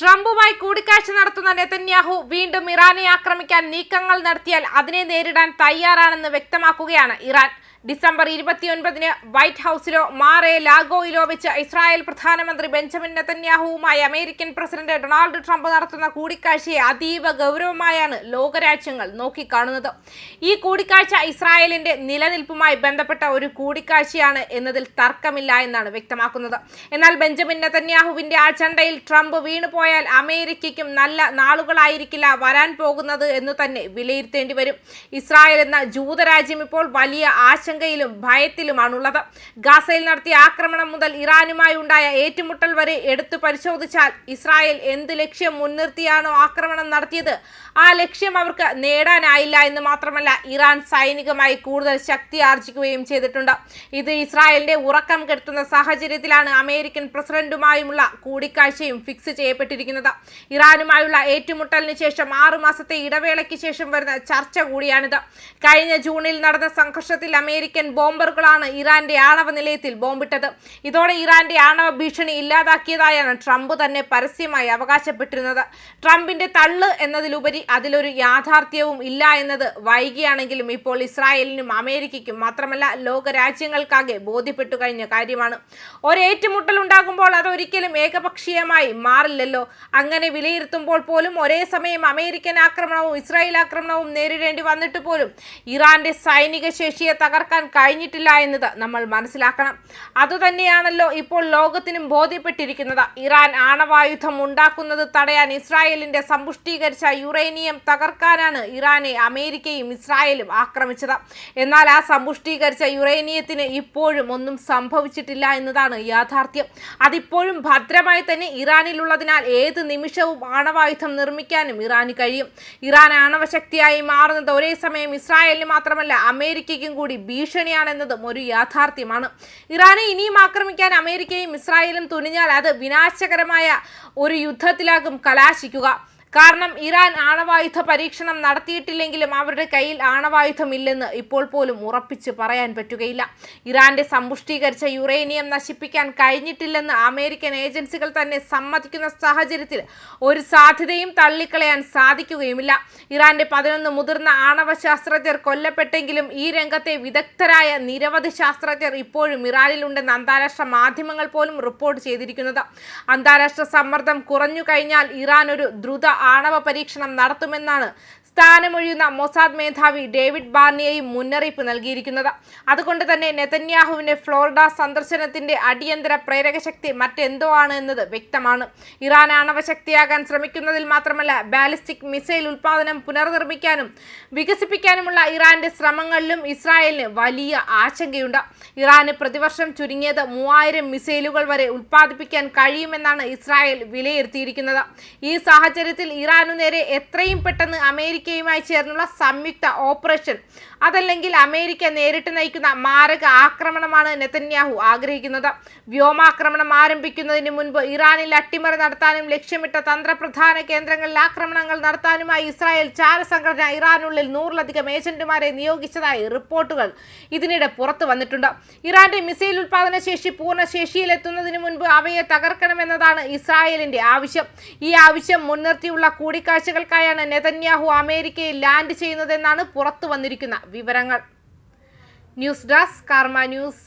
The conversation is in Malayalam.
ട്രംപുമായി കൂടിക്കാഴ്ച നടത്തുന്ന നെതന്യാഹു വീണ്ടും ഇറാനെ ആക്രമിക്കാൻ നീക്കങ്ങൾ നടത്തിയാൽ അതിനെ നേരിടാൻ തയ്യാറാണെന്ന് വ്യക്തമാക്കുകയാണ് ഇറാൻ. ഡിസംബർ ഇരുപത്തിയൊൻപതിന് വൈറ്റ് ഹൌസിലോ മാറെ ലാഗോയിലോ വെച്ച് ഇസ്രായേൽ പ്രധാനമന്ത്രി ബെഞ്ചമിൻ നെതന്യാഹുവുമായി അമേരിക്കൻ പ്രസിഡന്റ് ഡൊണാൾഡ് ട്രംപ് നടത്തുന്ന കൂടിക്കാഴ്ചയെ അതീവ ഗൗരവമായാണ് ലോകരാജ്യങ്ങൾ നോക്കിക്കാണുന്നത്. ഈ കൂടിക്കാഴ്ച ഇസ്രായേലിന്റെ നിലനിൽപ്പുമായി ബന്ധപ്പെട്ട ഒരു കൂടിക്കാഴ്ചയാണ് എന്നതിൽ തർക്കമില്ല എന്നാണ് വ്യക്തമാക്കുന്നത്. എന്നാൽ ബെഞ്ചമിൻ നെതന്യാഹുവിന്റെ അജണ്ടയിൽ ട്രംപ് വീണുപോയാൽ അമേരിക്കയ്ക്കും നല്ല നാളുകളായിരിക്കില്ല വരാൻ പോകുന്നത് എന്ന് തന്നെ വിലയിരുത്തേണ്ടി വരും. ഇസ്രായേൽ എന്ന ജൂതരാജ്യം ഇപ്പോൾ വലിയ ആശങ്കയിലും ഭയത്തിലുമാണുള്ളത്. ഗാസയിൽ നടത്തിയ ആക്രമണം മുതൽ ഇറാനുമായി ഉണ്ടായ ഏറ്റുമുട്ടൽ വരെ എടുത്തു പരിശോധിച്ചാൽ ഇസ്രായേൽ എന്ത് ലക്ഷ്യം മുൻനിർത്തിയാണോ ആക്രമണം നടത്തിയത്? ആ ലക്ഷ്യം അവർക്ക് നേടാനായില്ല എന്ന് മാത്രമല്ല ഇറാൻ സൈനികമായി കൂടുതൽ ശക്തി ആർജിക്കുകയും ചെയ്തിട്ടുണ്ട്. ഇത് ഇസ്രായേലിന്റെ ഉറക്കം കെടുത്തുന്ന സാഹചര്യത്തിലാണ് അമേരിക്കൻ പ്രസിഡന്റുമായുമുള്ള കൂടിക്കാഴ്ചയും ഫിക്സ് ചെയ്യപ്പെട്ടിരിക്കുന്നത്. ഇറാനുമായുള്ള ഏറ്റുമുട്ടലിന് ശേഷം ആറുമാസത്തെ ഇടവേളയ്ക്ക് ശേഷം വരുന്ന ചർച്ച കൂടിയാണിത്. കഴിഞ്ഞ ജൂണിൽ നടന്ന സംഘർഷത്തിൽ അമേരിക്കൻ ബോംബറുകളാണ് ഇറാന്റെ ആണവ നിലയത്തിൽ ബോംബിട്ടത്. ഇതോടെ ഇറാന്റെ ആണവ ഭീഷണി ഇല്ലാതാക്കിയതായാണ് ട്രംപ് തന്നെ പരസ്യമായി അവകാശപ്പെട്ടിരുന്നത്. ട്രംപിന്റെ തള്ള് എന്നതിലുപരി അതിലൊരു യാഥാർത്ഥ്യവും ഇല്ല എന്നത് വൈകിയാണെങ്കിലും ഇപ്പോൾ ഇസ്രായേലിനും അമേരിക്കയ്ക്കും മാത്രമല്ല ലോക രാജ്യങ്ങൾക്കാകെ ബോധ്യപ്പെട്ടു കഴിഞ്ഞ കാര്യമാണ്. ഒരേറ്റുമുട്ടൽ ഉണ്ടാകുമ്പോൾ അതൊരിക്കലും ഏകപക്ഷീയമായി മാറില്ലല്ലോ. അങ്ങനെ വിലയിരുത്തുമ്പോൾ പോലും ഒരേ സമയം അമേരിക്കൻ ആക്രമണവും ഇസ്രായേൽ ആക്രമണവും നേരിടേണ്ടി വന്നിട്ട് പോലും ഇറാന്റെ സൈനിക ശേഷിയെ തകർക്കാൻ കഴിഞ്ഞിട്ടില്ല എന്നത് നമ്മൾ മനസ്സിലാക്കണം. അതുതന്നെയാണല്ലോ ഇപ്പോൾ ലോകത്തിനും ബോധ്യപ്പെട്ടിരിക്കുന്നത്. ഇറാൻ ആണവായുധം ഉണ്ടാക്കുന്നത് തടയാൻ ഇസ്രായേലിന്റെ സമ്പുഷ്ടീകരിച്ച യുറേനിയം തകർക്കാനാണ് ഇറാനെ അമേരിക്കയും ഇസ്രായേലും ആക്രമിച്ചത്. എന്നാൽ ആ സമ്പുഷ്ടീകരിച്ച യുറേനിയത്തിന് ഇപ്പോഴും ഒന്നും സംഭവിച്ചിട്ടില്ല എന്നതാണ് യാഥാർത്ഥ്യം. അതിപ്പോഴും ഭദ്രമായി തന്നെ ഇറാനിലുള്ളതിനാൽ ഏത് നിമിഷവും ആണവായുധം നിർമ്മിക്കാനും ഇറാന് കഴിയും. ഇറാൻ ആണവശക്തിയായി മാറുന്നത് ഒരേ സമയം ഇസ്രായേലിന് മാത്രമല്ല അമേരിക്കയ്ക്കും കൂടി ഭീഷണിയാണെന്നതും ഒരു യാഥാർത്ഥ്യമാണ്. ഇറാനെ ഇനിയും ആക്രമിക്കാൻ അമേരിക്കയും ഇസ്രായേലും തുനിഞ്ഞാൽ അത് വിനാശകരമായ ഒരു യുദ്ധത്തിലാകും കലാശിക്കുക. കാരണം ഇറാൻ ആണവായുധ പരീക്ഷണം നടത്തിയിട്ടില്ലെങ്കിലും അവരുടെ കയ്യിൽ ആണവായുധമില്ലെന്ന് ഇപ്പോൾ പോലും ഉറപ്പിച്ച് പറയാൻ പറ്റുകയില്ല. ഇറാന്റെ സമ്പുഷ്ടീകരിച്ച യുറേനിയം നശിപ്പിക്കാൻ കഴിഞ്ഞിട്ടില്ലെന്ന് അമേരിക്കൻ ഏജൻസികൾ തന്നെ സമ്മതിക്കുന്ന സാഹചര്യത്തിൽ ഒരു സാധ്യതയും തള്ളിക്കളയാൻ സാധിക്കുകയുമില്ല. ഇറാന്റെ പതിനൊന്ന് മുതിർന്ന ആണവ ശാസ്ത്രജ്ഞർ കൊല്ലപ്പെട്ടെങ്കിലും ഈ രംഗത്തെ വിദഗ്ധരായ നിരവധി ശാസ്ത്രജ്ഞർ ഇപ്പോഴും ഇറാനിലുണ്ടെന്ന് അന്താരാഷ്ട്ര മാധ്യമങ്ങൾ പോലും റിപ്പോർട്ട് ചെയ്തിരിക്കുന്നത്. അന്താരാഷ്ട്ര സമ്മർദ്ദം കുറഞ്ഞു കഴിഞ്ഞാൽ ഇറാൻ ഒരു ദ്രുത ആണവ പരീക്ഷണം നടത്തുമെന്നാണ് സ്ഥാനമൊഴിയുന്ന മൊസാദ് മേധാവി ഡേവിഡ് ബാർണിയെയും മുന്നറിയിപ്പ് നൽകിയിരിക്കുന്നത്. അതുകൊണ്ട് തന്നെ നെതന്യാഹുവിന്റെ ഫ്ലോറിഡ സന്ദർശനത്തിന്റെ അടിയന്തര പ്രേരക ശക്തി മറ്റെന്തോ ആണ് എന്നത് വ്യക്തമാണ്. ഇറാൻ ആണവശക്തിയാകാൻ ശ്രമിക്കുന്നതിൽ മാത്രമല്ല ബാലിസ്റ്റിക് മിസൈൽ ഉൽപാദനം പുനർനിർമ്മിക്കാനും വികസിപ്പിക്കാനുമുള്ള ഇറാന്റെ ശ്രമങ്ങളിലും ഇസ്രായേലിന് വലിയ ആശങ്കയുണ്ട്. ഇറാന് പ്രതിവർഷം ചുരുങ്ങിയത് മൂവായിരം മിസൈലുകൾ വരെ ഉൽപ്പാദിപ്പിക്കാൻ കഴിയുമെന്നാണ് ഇസ്രായേൽ വിലയിരുത്തിയിരിക്കുന്നത്. ഈ സാഹചര്യത്തിൽ ഇറാനു നേരെ എത്രയും പെട്ടെന്ന് അമേരിക്കയുമായി ചേർന്നുള്ള സംയുക്ത ഓപ്പറേഷൻ. അതല്ലെങ്കിൽ അമേരിക്ക നേരിട്ട് നയിക്കുന്ന മാരക ആക്രമണമാണ് നെതന്യാഹു ആഗ്രഹിക്കുന്നത്. വ്യോമാക്രമണം ആരംഭിക്കുന്നതിന് മുൻപ് ഇറാനിൽ അട്ടിമറി നടത്താനും ലക്ഷ്യമിട്ട തന്ത്രപ്രധാന കേന്ദ്രങ്ങളിൽ ആക്രമണങ്ങൾ നടത്താനുമായി ഇസ്രായേൽ ചാരസംഘടന ഇറാനുള്ളിൽ നൂറിലധികം ഏജന്റുമാരെ നിയോഗിച്ചതായി റിപ്പോർട്ടുകൾ ഇതിനിടെ പുറത്തു വന്നിട്ടുണ്ട്. ഇറാന്റെ മിസൈൽ ഉൽപാദന ശേഷി പൂർണ ശേഷിയിലെത്തുന്നതിന് മുൻപ് അവയെ തകർക്കണമെന്നതാണ് ഇസ്രായേലിന്റെ ആവശ്യം. ഈ ആവശ്യം മുൻനിർത്തിയുള്ള കൂടിക്കാഴ്ചകൾക്കായാണ് നെതന്യാഹു അമേരിക്കയിൽ ലാൻഡ് ചെയ്യുന്നതെന്നാണ് പുറത്തു വന്നിരിക്കുന്ന വിവരങ്ങൾ. News desk Karma news.